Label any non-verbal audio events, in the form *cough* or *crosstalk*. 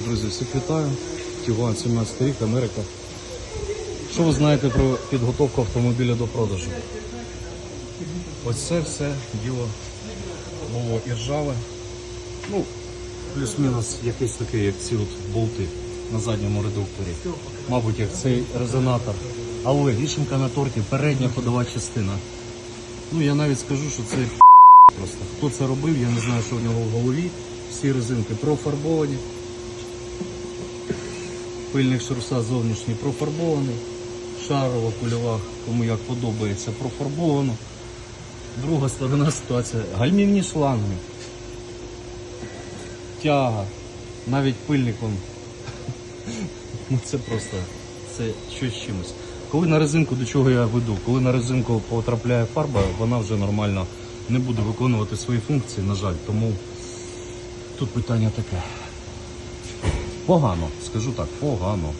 Друзі, всіх вітаю. Тігуан 17 рік, Америка. Що ви знаєте про підготовку автомобіля до продажу? Ось це все діло було і ржаве. Ну, плюс-мінус якийсь такий, як ці от болти на задньому редукторі. Мабуть, як цей резонатор. Але вішенка на торті, передня ходова частина. Ну я навіть скажу, що це просто. Хто це робив, я не знаю, що в нього в голові. Всі резинки профарбовані. Пильник шруса зовнішній профарбований. Шарова кульова, кому як подобається, профарбовано. Друга сторона ситуація. Гальмівні шланги. Тяга. Навіть пильником. *laughs* Ну це просто це щось чимось. Коли на резинку, до чого я веду, коли на резинку потрапляє фарба, вона вже нормально не буде виконувати свої функції, на жаль. Тому тут питання таке. Погано, скажу так, погано.